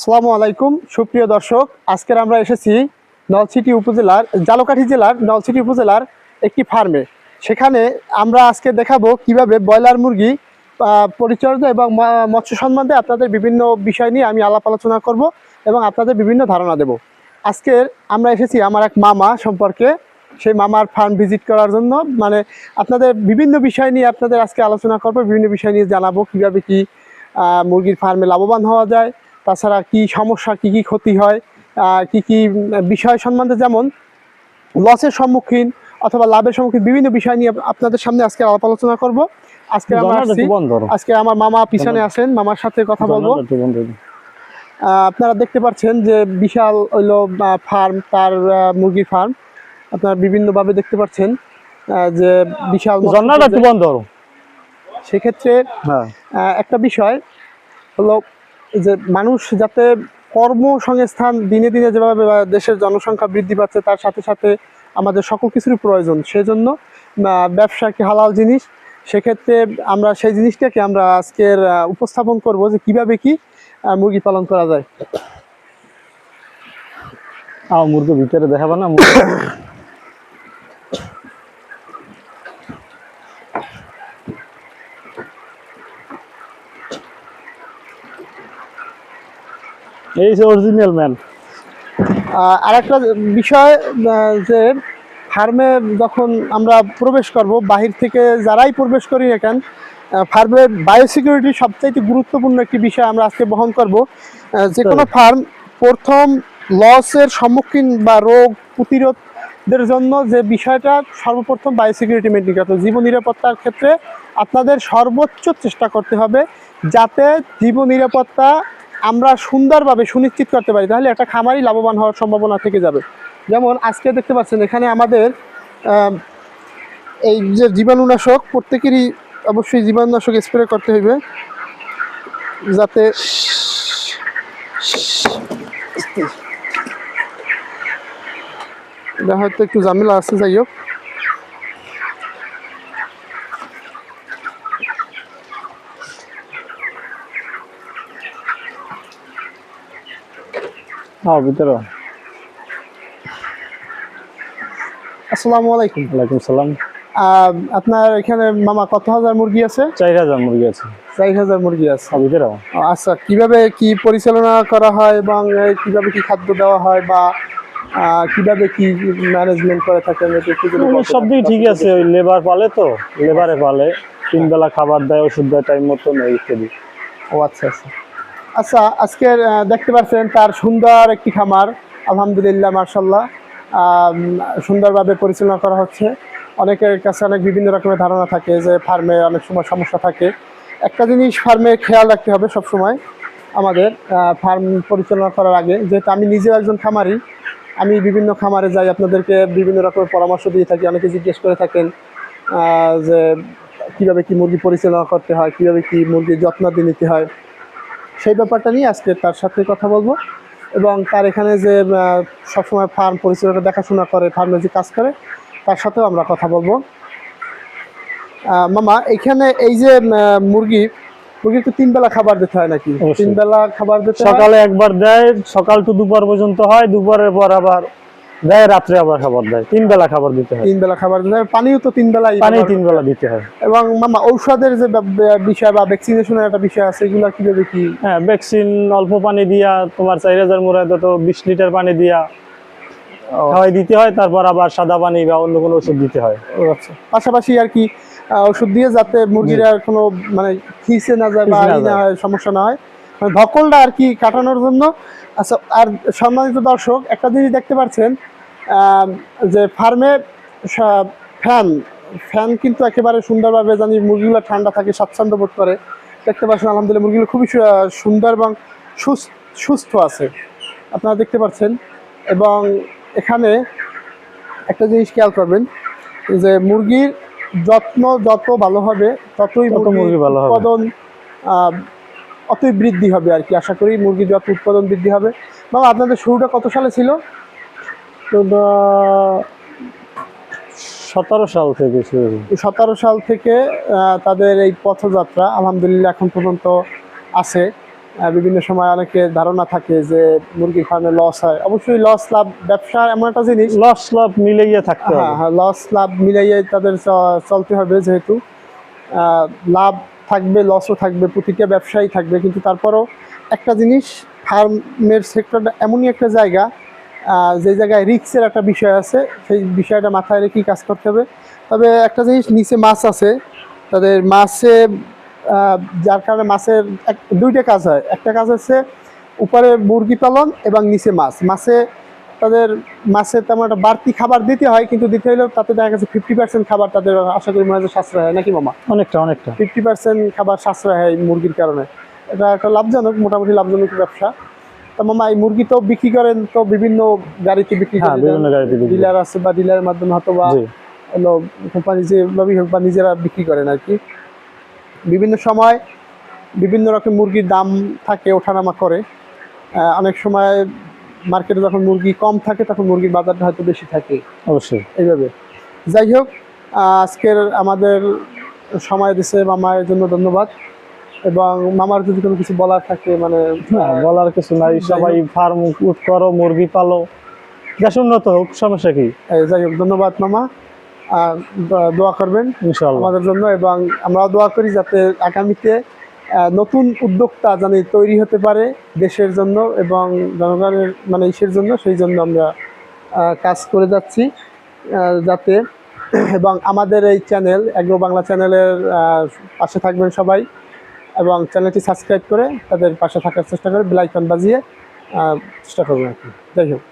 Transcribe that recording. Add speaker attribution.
Speaker 1: আসসালামু আলাইকুম, সুপ্রিয় দর্শক। আজকের আমরা এসেছি নলছিটি উপজেলার, জালকাঠি জেলার নলছিটি উপজেলার একটি ফার্মে সেখানে আমরা আজকে দেখাবো কীভাবে ব্রয়লার মুরগি পরিচর্যা এবং মৎস্য সম্বন্ধে আপনাদের বিভিন্ন বিষয় নিয়ে আমি আলাপ আলোচনা করব এবং আপনাদের বিভিন্ন ধারণা দেব। আজকের আমরা এসেছি আমার এক মামা সম্পর্কে। সেই মামার ফার্ম ভিজিট করার জন্য। মানে আপনাদের বিভিন্ন বিষয় নিয়ে আপনাদের আজকে আলোচনা করব, বিভিন্ন বিষয় নিয়ে জানাব কীভাবে কি মুরগির ফার্মে লাভবান হওয়া যায়। তাছাড়া কি সমস্যা কি কি ক্ষতি হয় কি কি বিষয় সম্বন্ধে যেমন লসের সম্মুখীন অথবা লাভের সম্মুখীন বিভিন্ন বিষয় নিয়ে আপনাদের সামনে আজকে আলাপ আলোচনা করব। আজকে আমরা। আজকে আমার মামা পিছনে আছেন মামার সাথে কথা বলব। আপনারা দেখতে পাচ্ছেন যে বিশাল হইল ফার্ম তার মুরগির ফার্ম আপনারা বিভিন্নভাবে দেখতে পাচ্ছেন যে বিশাল। সেক্ষেত্রে
Speaker 2: হ্যাঁ।
Speaker 1: একটা বিষয় হলো যে মানুষ যাতে কর্মসংস্থান দিনে দিনে যেভাবে দেশের জনসংখ্যা বৃদ্ধি পাচ্ছে, তার সাথে সাথে আমাদের সকল কিছুরই প্রয়োজন। সেজন্য ব্যবসা কি হালাল জিনিস? সেক্ষেত্রে আমরা সেই জিনিসটাকে আমরা আজকের উপস্থাপন করব যে কীভাবে কি মুরগি পালন করা যায়।
Speaker 2: মুরগি ভিতরে দেখাবা না? এই যে অরিজিনাল ম্যান
Speaker 1: আহ, আরেকটা বিষয় যে ফার্মে যখন আমরা প্রবেশ করব বাহির থেকে যারাই প্রবেশ করি না কেন ফার্মের বায়োসিকিউরিটি সবচাইতে গুরুত্বপূর্ণ একটি বিষয় আমরা আজকে বহন করব। যে কোনো ফার্ম প্রথম লসের সম্মুখীন বা রোগ প্রতিরোধের জন্য যে বিষয়টা সর্বপ্রথম বায়োসিকিউরিটি মেনটেন করতে। জীবন নিরাপত্তার ক্ষেত্রে আপনাদের সর্বোচ্চ চেষ্টা করতে হবে যাতে জীবন নিরাপত্তা আমরা সুন্দরভাবে সুনিশ্চিত করতে পারি, তাহলে একটা খামারই লাভবান হওয়ার সম্ভাবনা থেকে যাবে। যেমন আজকে দেখতে পাচ্ছেন, এখানে আমাদের এই যে জীবাণুনাশক, প্রত্যেকেরই অবশ্যই জীবাণুনাশক স্প্রে করতে হইবে, যাতে এটা হয়তো একটু ঝামেলা আছে, যাই হোক।
Speaker 2: আও ভিতরে।
Speaker 1: আসসালামু আলাইকুম।
Speaker 2: ওয়ালাইকুম সালাম।
Speaker 1: আপনার এখানে মামা কত হাজার মুরগি আছে?
Speaker 2: চার হাজার মুরগি আছে।
Speaker 1: চার হাজার মুরগি আছে।
Speaker 2: ভিতরে।
Speaker 1: আচ্ছা কীভাবে কি পরিচালনা করা হয় এবং কীভাবে কি খাদ্য দেওয়া হয় বা কীভাবে কি ম্যানেজমেন্ট করে থাকেন।
Speaker 2: সব দিক ঠিক আছে ওই লেবার পালে তো লেবারে পালে। তিন বেলা খাবার দেয় ওষুধ দেয় টাইম মতো নেই ইত্যাদি।
Speaker 1: ও আচ্ছা আচ্ছা। আচ্ছা আজকের দেখতে পাচ্ছেন তার সুন্দর একটি খামার। আলহামদুলিল্লাহ মার্শাল্লাহ সুন্দরভাবে পরিচালনা করা হচ্ছে। অনেকের কাছে অনেক বিভিন্ন রকমের ধারণা থাকে যে ফার্মে অনেক সময় সমস্যা থাকে। একটা জিনিস ফার্মে খেয়াল রাখতে হবে সব সময় আমাদের ফার্ম পরিচালনা করার আগে। যেহেতু আমি নিজেও একজন খামারি, আমি বিভিন্ন খামারে যাই, আপনাদেরকে বিভিন্ন রকমের পরামর্শ দিয়ে থাকি। অনেকে জিজ্ঞেস করে থাকেন যে কীভাবে কি মুরগি পরিচালনা করতে হয়, কীভাবে কি মুরগির যত্ন দিয়ে নিতে হয়। সেই ব্যাপারটা নিয়ে আজকে তার সাথে কথা বলব। এবং তার এখানে যে সবসময় ফার্ম পরিচালনা দেখাশোনা করে ফার্মে যে কাজ করে তার সাথেও আমরা কথা বলব। মামা এখানে এই যে মুরগি মুরগির তো তিন বেলা খাবার দিতে হয় নাকি। তিন বেলা খাবার দিতে
Speaker 2: সকালে একবার দেয় সকাল তো দুপুর পর্যন্ত হয় দুপুরের পর আবার দেয় রাত্রে আবার খাবার দেয় তিন বেলা খাবার দিতে হয়।
Speaker 1: তিন বেলা খাবার দিতে হয় পানিও তো তিন বেলা
Speaker 2: পানি তিন বেলা দিতে হয়।
Speaker 1: এবং মামা ঔষধের যে বিষয় বা ভ্যাকসিনেশনের একটা বিষয় আছে এগুলো কীভাবে কি?
Speaker 2: হ্যাঁ ভ্যাকসিন অল্প পানি দিয়া তোমার চার হাজার তো বিশ লিটার পানি দিয়া খাওয়াই দিতে হয় তারপর আবার সাদা পানি বা অন্য কোনো ওষুধ দিতে হয়।
Speaker 1: আচ্ছা। পাশাপাশি আর কি ওষুধ দিয়ে যাতে মুরগির আর কোনো মানে খিসে না যায় বা সমস্যা না হয় ধকলটা আর কি কাটানোর জন্য। আচ্ছা আর সম্মানিত দর্শক একটা জিনিস দেখতে পাচ্ছেন যে ফার্মে ফ্যান ফ্যান কিন্তু একেবারে সুন্দরভাবে জানি মুরগিগুলো ঠান্ডা থাকে স্বাচ্ছন্দ্য বোধ করে। দেখতে পাচ্ছেন আলহামদুলিল্লাহ মুরগিগুলো খুবই সুন্দর এবং সুস- সুস্থ আছে। আপনারা দেখতে পাচ্ছেন এবং এখানে একটা জিনিস খেয়াল করবেন যে মুরগির যত্ন যত ভালো হবে ততই
Speaker 2: তত মুরগি ভালো হবে।
Speaker 1: উৎপাদন অতই বৃদ্ধি হবে আর কি। আশা করি মুরগির যত উৎপাদন বৃদ্ধি হবে। বাবা আপনাদের শুরুটা কত সালে ছিল?
Speaker 2: সতেরো সাল থেকে
Speaker 1: সতেরো সাল থেকে তাদের এই পথযাত্রা আলহামদুলিল্লাহ এখন পর্যন্ত আছে। বিভিন্ন সময় অনেকে ধারণা থাকে যে মুরগি ফার্মে লস হয়। অবশ্যই লস লাভ ব্যবসা এমন একটা জিনিস।
Speaker 2: লস লাভ মিলে গিয়ে থাকতে
Speaker 1: হ্যাঁ হ্যাঁ লস লাভ মিলাইয়ে তাদের চলতে হবে যেহেতু। লাভ থাকবে লসও থাকবে, প্রতিটা ব্যবসায়ী থাকবে, কিন্তু তারপরও একটা জিনিস ফার্মের সেক্টরটা এমনই একটা জায়গা যে জায়গায় রিক্সের একটা বিষয় আছে, সেই বিষয়টা মাথায় রেখেই কাজ করতে হবে। তবে একটা জিনিস, নিচে মাছ আছে, তাদের মাছে যার কারণে মাছের এক, দুইটা কাজ হয়। একটা কাজ হচ্ছে, উপরে মুরগি পালন এবং নিচে মাছ। মাছে তাদের মাছের তেমন একটা বাড়তি খাবার দিতে হয় কিন্তু দিতে হলেও তাতে দেখা গেছে ফিফটি পার্সেন্ট খাবার তাদের আশা করি মনে হয় সাশ্রয় হয় নাকি মামা?
Speaker 2: অনেকটা অনেকটা।
Speaker 1: ফিফটি পার্সেন্ট খাবার সাশ্রয় হয় মুরগির কারণে। এটা একটা লাভজনক মোটামুটি লাভজনক ব্যবসা। তো মামা এই মুরগি তো বিক্রি করেন তো বিভিন্ন গাড়িতে বিক্রি
Speaker 2: হ্যাঁ
Speaker 1: করেন ডিলার আছে বা ডিলারের মাধ্যমে হয়তো বা হলো কোম্পানি যে ভাবেই হোক বা নিজেরা বিক্রি করেন আর কি। বিভিন্ন সময় বিভিন্ন রকম মুরগির দাম থাকে ওঠানামা করে। অনেক সময় মার্কেটে যখন মুরগি কম থাকে তখন মুরগির বাজারটা হয়তো বেশি থাকে।
Speaker 2: অবশ্যই।
Speaker 1: এইভাবে। যাই হোক আজকের আমাদের সময় দিছে মামার জন্য ধন্যবাদ। এবং মামার যদি কোনো কিছু বলার থাকে মানে
Speaker 2: বলার কিছু নাই। সবাই ফার্ম করো মুরগি পালো। দেশ উন্নত হোক সমস্যা কি?
Speaker 1: যাই হোক ধন্যবাদ মামা। দোয়া করবেন আমাদের জন্য এবং আমরাও দোয়া করি যাতে আগামীতে নতুন উদ্যোক্তা জানি তৈরি হতে পারে দেশের জন্য এবং জনগণের মানে ইসের জন্য, সেই জন্য আমরা কাজ করে যাচ্ছি যাতে এবং আমাদের এই চ্যানেল অ্যাগ্রো বাংলা চ্যানেলের পাশে থাকবেন সবাই এবং চ্যানেলটি সাবস্ক্রাইব করে তাদের পাশে থাকার চেষ্টা করে বেলাইকন বাজিয়ে চেষ্টা করবেন আর কি। যাই হোক।